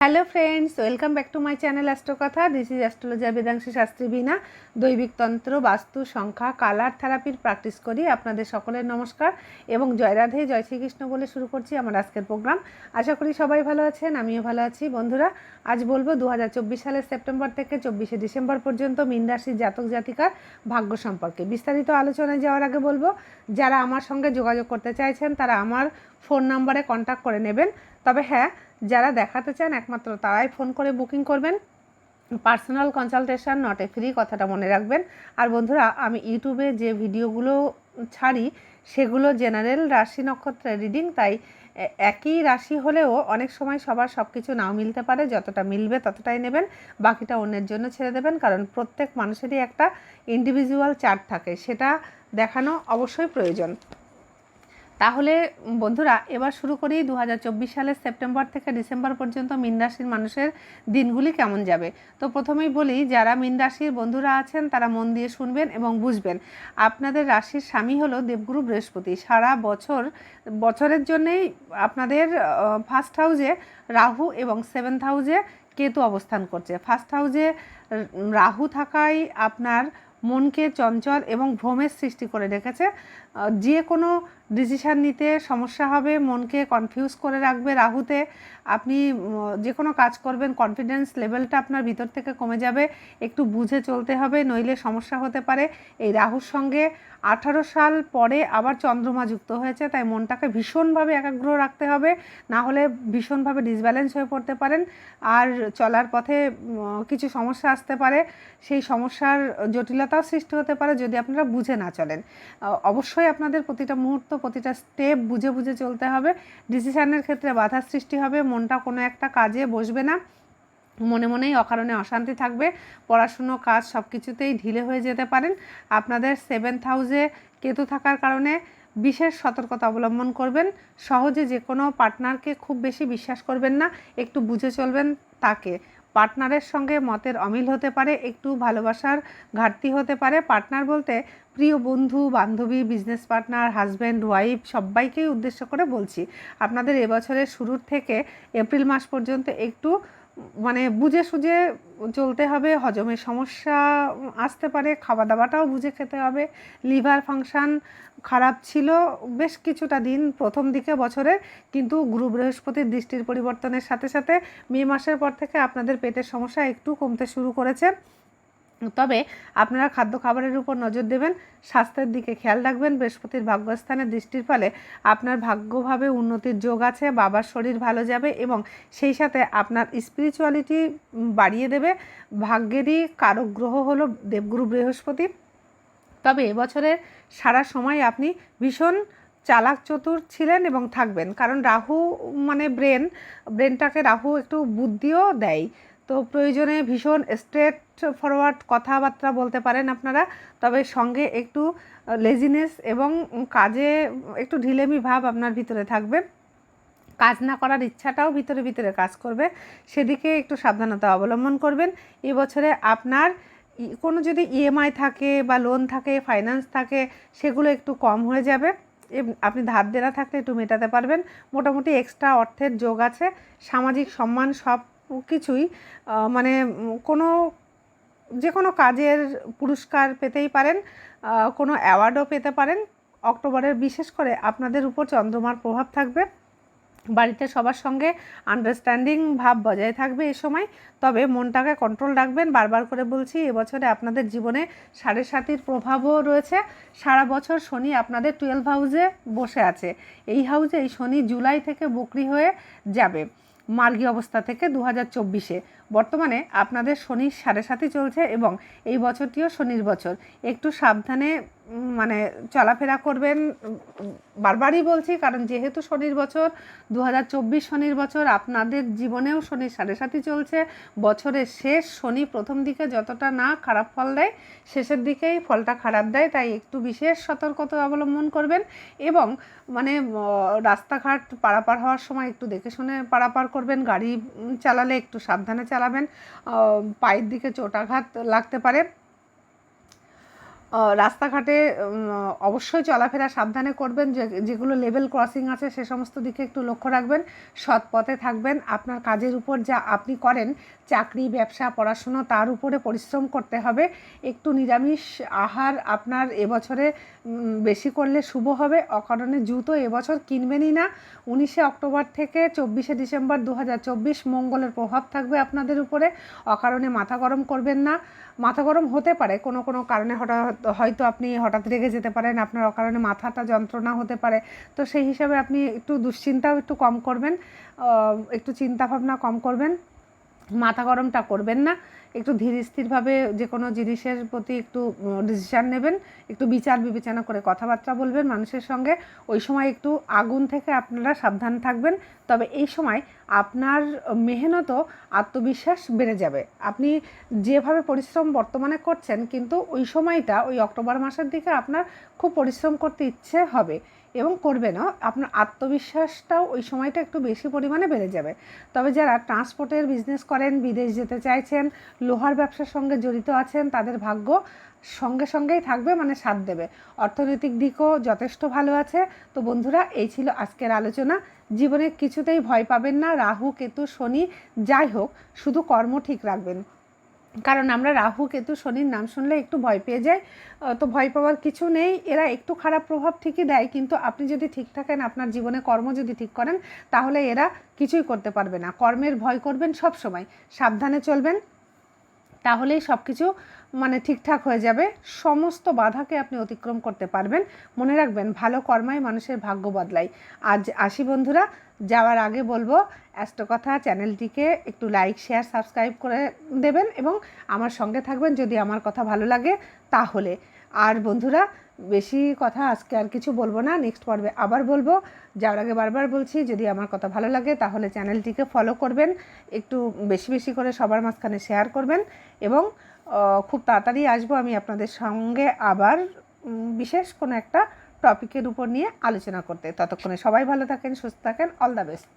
Hello friends welcome back to my channel Astrokatha this is astrologer Vedanshi Shastri বিনা দৈবিক তন্ত্র বাস্তু সংখ্যা colour থেরাপির প্র্যাকটিস করি। আপনাদের সকলের নমস্কার এবং জয় রাধে, জয় শ্রীকৃষ্ণ বলে শুরু করছি আমার আজকের প্রোগ্রাম আশা করি সবাই ভালো আছেন, আমিও ভালো আছি। বন্ধুরা, আজ বলব দু হাজার চব্বিশ সালের সেপ্টেম্বর থেকে চব্বিশে ডিসেম্বর পর্যন্ত মিন রাশির জাতক জাতিকার ভাগ্য সম্পর্কে। বিস্তারিত আলোচনায় যাওয়ার আগে বলব, যারা আমার সঙ্গে যোগাযোগ করতে চাইছেন, তারা আমার ফোন নাম্বারে কন্ট্যাক্ট করে নেবেন। তবে হ্যাঁ যারা দেখাতে চান একমাত্র তারাই ফোন করে বুকিং করবেন। Personal consultation, not a free কথাটা মনে রাখবেন। আর বন্ধুরা, আমি ইউটিউবে যে ভিডিওগুলো ছাড়ি, সেগুলো জেনারেল রাশি নক্ষত্রের রিডিং, তাই একই রাশি হলেও অনেক সময় সবার সব কিছু নাও মিলতে পারে। যতটা মিলবে ততটাই নেবেন, বাকিটা অন্যের জন্য ছেড়ে দেবেন, কারণ প্রত্যেক মানুষেরই একটা ইন্ডিভিজুয়াল চার্ট থাকে। সেটা দেখানো অবশ্যই প্রয়োজন। তাহলে, বন্ধুরা, এবার শুরু করি দু হাজার চব্বিশ সালের সেপ্টেম্বর থেকে ডিসেম্বর পর্যন্ত মিন রাশির মানুষের দিনগুলি কেমন যাবে। তো প্রথমেই বলি, যারা মিন রাশির বন্ধুরা আছেন, তারা মন দিয়ে শুনবেন এবং বুঝবেন। আপনাদের রাশির স্বামী হলো দেবগুরু বৃহস্পতি। সারা বছর, বছরের জন্যেই আপনাদের ফার্স্ট হাউসে রাহু এবং সেভেন্থ হাউসে কেতু অবস্থান করছে। ফার্স্ট হাউসে রাহু থাকায় আপনার মনকে চঞ্চল এবং ভ্রমের সৃষ্টি করে রেখেছে। যে কোনো ডিসিশান নিতে সমস্যা হবে, মনকে কনফিউজ করে রাখবে। রাহুতে আপনি যে কোনো কাজ করবেন কনফিডেন্স লেভেলটা আপনার ভিতর থেকে কমে যাবে। একটু বুঝে চলতে হবে, নইলে সমস্যা হতে পারে। এই রাহুর সঙ্গে আঠারো সাল পরে আবার চন্দ্রমা যুক্ত হয়েছে, তাই মনটাকে ভীষণভাবে একাগ্র রাখতে হবে। না হলে ভীষণভাবে ডিসব্যালেন্স হয়ে পড়তে পারেন। আর চলার পথে কিছু সমস্যা আসতে পারে। সেই সমস্যার জটিলতাও সৃষ্টি হতে পারে যদি আপনারা বুঝে না চলেন। অবশ্যই আপনাদের প্রতিটা মুহূর্ত, প্রতিটা স্টেপ বুঝে বুঝে চলতে হবে। ডিসিশানের ক্ষেত্রে বাধার সৃষ্টি হবে, মনটা কোনো একটা কাজে বসবে না। মনে মনেই অকারণে অশান্তি থাকবে। পড়াশুনো, কাজ সব কিছুতেই ঢিলে হয়ে যেতে পারেন। আপনাদের সেভেন্থ হাউসে কেতু থাকার কারণে বিশেষ সতর্কতা অবলম্বন করবেন। সহজে যে কোনো পার্টনারকে খুব বেশি বিশ্বাস করবেন না। একটু বুঝে চলবেন তাকে। পার্টনারের সঙ্গে মতের অমিল হতে পারে, একটু ভালোবাসার ঘাটতি হতে পারে। পার্টনার বলতে প্রিয় বন্ধু, বান্ধবী বিজনেস পার্টনার হাজব্যান্ড ওয়াইফ সবাইকেই উদ্দেশ্য করে বলছি। আপনাদের এবছরের শুরুর থেকে এপ্রিল মাস পর্যন্ত একটু মানে বুঝে সুঝে চলতে হবে, হজমের সমস্যা আসতে পারে খাওয়া দাওয়াটাও বুঝে খেতে হবে। লিভার ফাংশান খারাপ ছিল বেশ কিছুটা দিন প্রথম দিকে বছরে, কিন্তু গুরু বৃহস্পতির দৃষ্টির পরিবর্তনের সাথে সাথে মে মাসের পর থেকে আপনাদের পেটের সমস্যা একটু কমতে শুরু করেছে। তবে আপনারা খাদ্য খাবারের উপর নজর দেবেন, স্বাস্থ্যের দিকে খেয়াল রাখবেন, বৃহস্পতির ভাগ্যস্থানে দৃষ্টির ফলে আপনার ভাগ্যভাবে উন্নতির যোগ আছে, বাবার শরীর ভালো যাবে এবং সেই সাথে আপনার স্পিরিচুয়ালিটি বাড়িয়ে দেবে, ভাগ্যেরই কারক গ্রহ হলো দেবগুরু বৃহস্পতি। তবে এবছরের সারা সময় আপনি ভীষণ চালাক চতুর ছিলেন এবং থাকবেন, কারণ রাহু মানে ব্রেন, ব্রেনটাকে রাহু একটু বুদ্ধিও দেয়, তো প্রয়োজনে ভীষণ স্ট্রেট ফরওয়ার্ড কথাবার্তা বলতে পারেন আপনারা, তবে সঙ্গে একটু লেজিনেস এবং কাজে একটু ঢিলেমি ভাব আপনার ভিতরে থাকবে। কাজ না করার ইচ্ছাটাও ভিতরে ভিতরে কাজ করবে। সেদিকে একটু সাবধানতা অবলম্বন করবেন। এবছরে আপনার কোনো যদি ইএমআই থাকে বা লোন থাকে ফাইন্যান্স থাকে, সেগুলো একটু কম হয়ে যাবে। আপনি ধার দেনা থাকলে একটু মেটাতে পারবেন। মোটামুটি এক্সট্রা অর্থের যোগ আছে। সামাজিক সম্মান সব কিছুই মানে কোনো যে কোনো কাজের পুরস্কার পেতেই পারেন কোনো অ্যাওয়ার্ডও পেতে পারেন। অক্টোবরের বিশেষ করে আপনাদের উপর চন্দ্রমার প্রভাব থাকবে। বাড়িতে সবার সঙ্গে আন্ডারস্ট্যান্ডিং ভাব বজায় থাকবে এ সময়। তবে মনটাকে কন্ট্রোল রাখবেন। বারবার করে বলছি এবছরে আপনাদের জীবনে সাড়ে সাতির প্রভাবও রয়েছে। সারা বছর শনি আপনাদের টুয়েলভ হাউসে বসে আছে। এই হাউসে এই শনি জুলাই থেকে বকরি হয়ে যাবে। মার্গী অবস্থা থেকে দু হাজার চব্বিশে। বর্তমানে আপনাদের শনির সাড়ে সাথে চলছে এবং এই বছরটিও শনির বছর। একটু সাবধানে মানে চলাফেরা করবেন বারবারই বলছি, কারণ যেহেতু শনির বছর দু হাজার চব্বিশ শনির বছর, আপনাদের জীবনেও শনির সাড়ে সাথে চলছে। বছরের শেষ শনি প্রথম দিকে যতটা না খারাপ ফল দেয়, শেষের দিকেই ফলটা খারাপ দেয়, তাই একটু বিশেষ সতর্কতা অবলম্বন করবেন এবং মানে রাস্তাঘাট পারাপার হওয়ার সময় একটু দেখে শুনে পারাপার করবেন, গাড়ি চালালে একটু সাবধানে চালাবেন আহ, পায়ের দিকে চোটাঘাত লাগতে পারে। রাস্তাঘাটে অবশ্যই চলাফেরা সাবধানে করবেন, যে, যেগুলো লেভেল ক্রসিং আছে সে সমস্ত দিকে একটু লক্ষ্য রাখবেন, সৎ পথে থাকবেন, আপনার কাজের উপর যা আপনি করেন, চাকরি, ব্যবসা, পড়াশুনো, তার উপরে পরিশ্রম করতে হবে, একটু নিরামিষ আহার আপনার এবছরে বেশি করলে শুভ হবে, অকারণে জুতো এবছর কিনবেনই না, উনিশে অক্টোবর থেকে চব্বিশে ডিসেম্বর দু হাজার চব্বিশ মঙ্গলের প্রভাব থাকবে আপনাদের উপরে, অকারণে মাথা গরম করবেন না মাথা গরম হতে পারে কোনো কোনো কারণে হঠাৎ হয়তো আপনি হঠাৎ রেগে যেতে পারেন, আপনার অকারণে মাথাটা যন্ত্রণা হতে পারে। তো সেই হিসাবে আপনি একটু দুশ্চিন্তাও একটু কম করবেন একটু চিন্তা ভাবনা কম করবেন, মাথা গরমটা করবেন না, একটু ধীর স্থিরভাবে যে কোনো জিনিসের প্রতি একটু ডিসিশান নেবেন, একটু বিচার বিবেচনা করে কথাবার্তা বলবেন মানুষের সঙ্গে। ওই সময় একটু আগুন থেকে আপনারা সাবধান থাকবেন। তবে এই সময় আপনার মেহনত আত্মবিশ্বাস বেড়ে যাবে। আপনি যেভাবে পরিশ্রম বর্তমানে করছেন, কিন্তু ওই সময়টা, ওই অক্টোবর মাসের দিকে আপনার খুব পরিশ্রম করতে ইচ্ছে হবে এবং করবেনও। আপনার আত্মবিশ্বাসটাও ওই সময়টা একটু বেশি পরিমাণে বেড়ে যাবে। তবে যারা ট্রান্সপোর্টের বিজনেস করেন, বিদেশ যেতে চাইছেন, লোহার ব্যবসার সঙ্গে জড়িত আছেন, তাদের ভাগ্য সঙ্গে সঙ্গেই থাকবে মানে সাথ দেবে। অর্থনৈতিক দিকও যথেষ্ট ভালো আছে। তো বন্ধুরা, এই ছিল আজকের আলোচনা। জীবনে কিছুতেই ভয় পাবেন না, রাহু, কেতু, শনি, যাই হোক, শুধু কর্ম ঠিক রাখবেন। কারণ আমরা রাহু, কেতু, শনির নাম শুনলে একটু ভয় পেয়ে যাই। তো ভয় পাওয়ার কিছু নেই। এরা একটু খারাপ প্রভাব ঠিকই দেয়, কিন্তু আপনি যদি ঠিক থাকেন, আপনার জীবনে কর্ম যদি ঠিক করেন, তাহলে এরা কিছুই করতে পারবে না। কর্মের ভয় করবেন সব সময় সাবধানে চলবেন। তাহলেই সব কিছু মানে ঠিকঠাক হয়ে যাবে। সমস্ত বাধাকে আপনি অতিক্রম করতে পারবেন। মনে রাখবেন, ভালো কর্মায় মানুষের ভাগ্য বদলায়। আজ আসি বন্ধুরা, যাওয়ার আগে বলব, অ্যাস্ট্রোকথা চ্যানেলটিকে একটু লাইক, শেয়ার, সাবস্ক্রাইব করে দেবেন এবং আমার সঙ্গে থাকবেন। যদি আমার কথা ভালো লাগে, তাহলে। আর বন্ধুরা, বেশি কথা আজকে আর কিছু বলব না। নেক্সট পর্বে আবার বলব। যাওয়ার আগে বারবার বলছি, যদি আমার কথা ভালো লাগে, তাহলে চ্যানেলটিকে ফলো করবেন। একটু বেশি বেশি করে সবার মাঝখানে শেয়ার করবেন। এবং খুব তাড়াতাড়ি আসব আমি আপনাদের সঙ্গে আবার বিশেষ কোনো একটা টপিকের উপর নিয়ে আলোচনা করতে। ততক্ষণে সবাই ভালো থাকেন, সুস্থ থাকেন অল দ্য বেস্ট